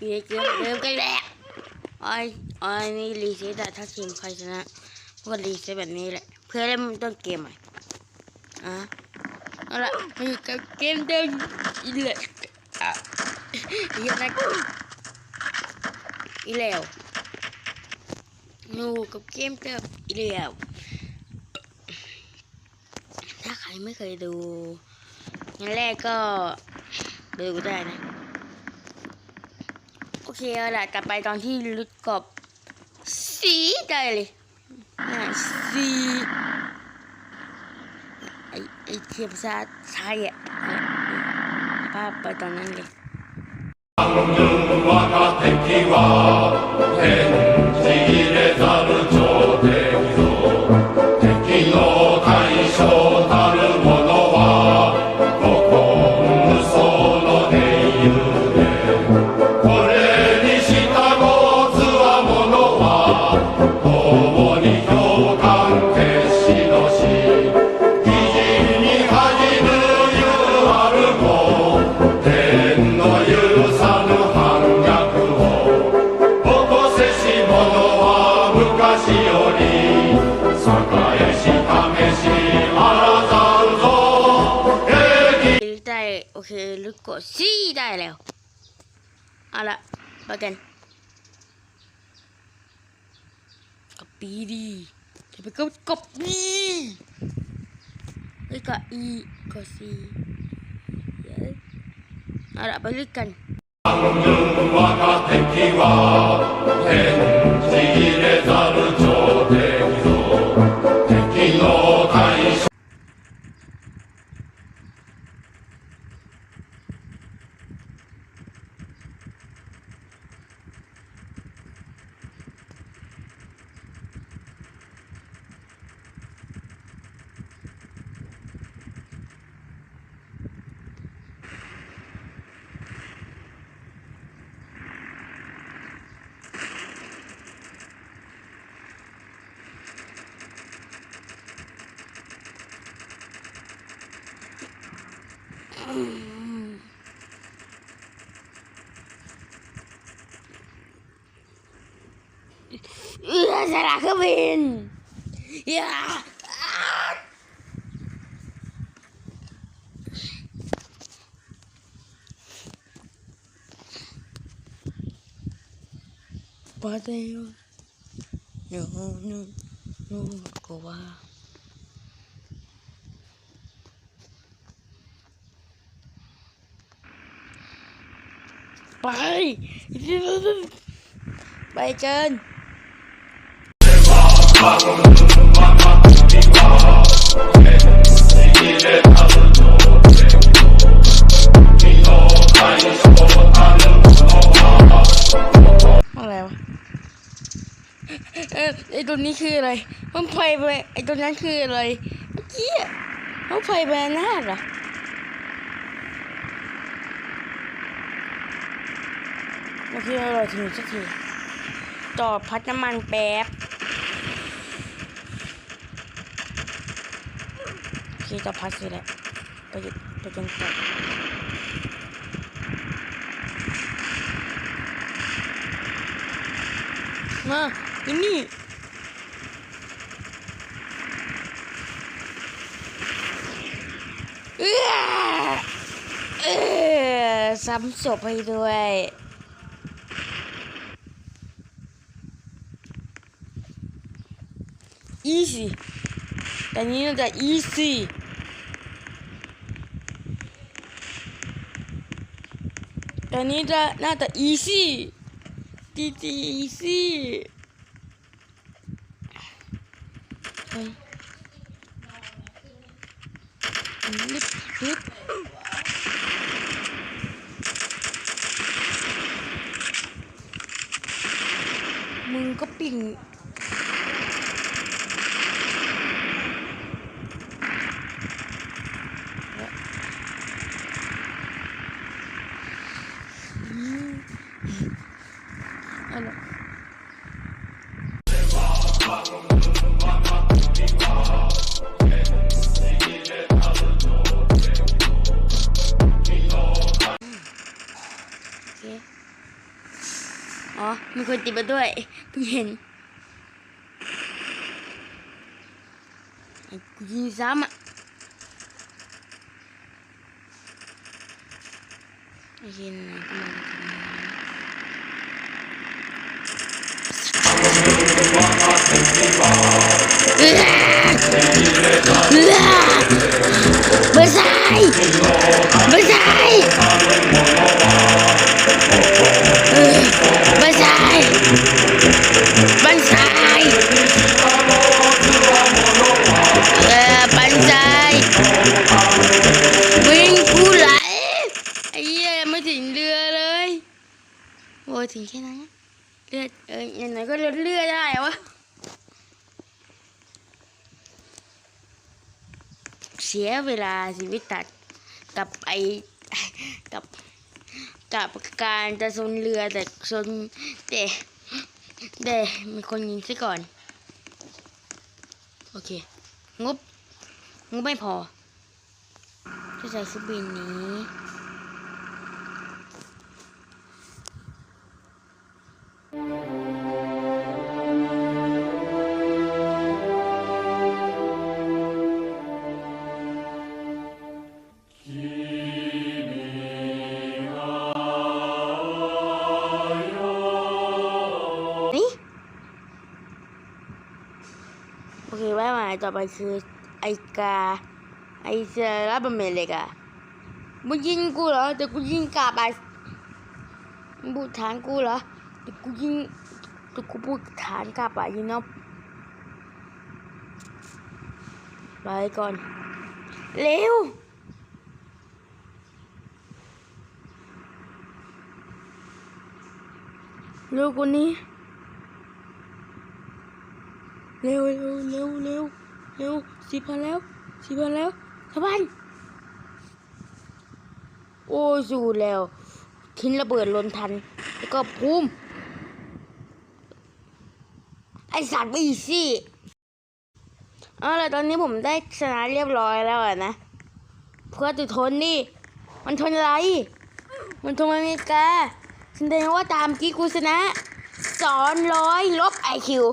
อยู่ในเกมเดิมกันแหละไอ้ไอ้นี่รีเซ็ตอะถ้าทีมใครชนะก็รีเซ็ตแบบนี้แหละ เพื่อเล่นต้นเกมใหม่อะเอาละมาอยู่กับเกมเดิมอีเลยอ่อีกอีแล้วอยู่กับเกมเดิมอีแล้วถ้าใครไม่เคยดูงั้นแรกก็ดูได้นะ เคแหละกลับไปตอนที่ลุดกบสีใจเลยสีไอไอเทียภาษาใช่อะภาพไปตอนนั้นเลย한 영웅과 같은 기와 행지에 다 โอเคลึกก็ซีได้แล้วเอาละไปกันกับปีดีจะไปกับกับนี่ไอ้ก็อีก็ซีเอาละไปลึกกันลงยืนบน เอือสลากเครื่องบินยาปาเดียวโน่โน่โน่ก็ว่า ไป ไปเจินอะไรวะไอตัวนี้คืออะไรมันไฟไปไอตัวนั้นคืออะไรเมื่อกี้มันไฟแบนหน้าเหรอ โอเคเราถึงสักทีต่อพัดน้ำมันแป๊บโอเคต่อพัดคืออะไรไปไปจนต่อมาอยู่นี่เออเออซ้ำศพให้ด้วย อีซี่แต่นี้น่าจะอีซี่แต่นี้จะน่าจะอีซี่ดีดีสิเฮ้ยลิบลิบมึงก็ปิ่ง อะไรโอเคอ๋อมีคนติดมาด้วยเพิ่งเห็นไอ้กูยิงซ้ำอะไอ้ยินไหนก็มาทำงาน เอื้อเอื้อเบอร์ไซค์เบอร์ไซค์เอ้ยเบอร์ไซค์บันไซค์เออบันไซค์วิ่งกูไหลไอ้เหี้ยไม่ถึงเรือเลยโอ้ถึงแค่นั้น เลือดเออยังไงก็ลดเลือดได้วะเสียเวลาชีวิตตัดกับไอกับกับการจะชนเรือแต่ชนแต่แต่มีคนยิงซะก่อน โอเค งบ งบไม่พอจะใส่เครื่องบินนี้ โอเคว้หมายต่อไปคือไอกา ไอเซราบเมเลกามึงยิงกูเหรอแต่กูยิงกลับไปมึงพูดฐานกูเหรอ แต่กูยิงแต่กูพูดฐานกลับไปยิงนบไปก่อน เร็วเร็วกว่านี้ เร็วเร็วเร็วเร็วเร็วสี่พันแล้วสี่พันแล้วสพันโอ้ยสูแล้ว ทิ้งระเบิดลนทัน แล้วก็พุ่ม ไอสัตว์มีสิเอาละตอนนี้ผมได้ชนะเรียบร้อยแล้วอนะ เพื่อจะทนนี่ มันทนอะไร มันทนไม่มีแกาแสดงว่าตามกี้กูชนะสอนร้อยลบไอคิว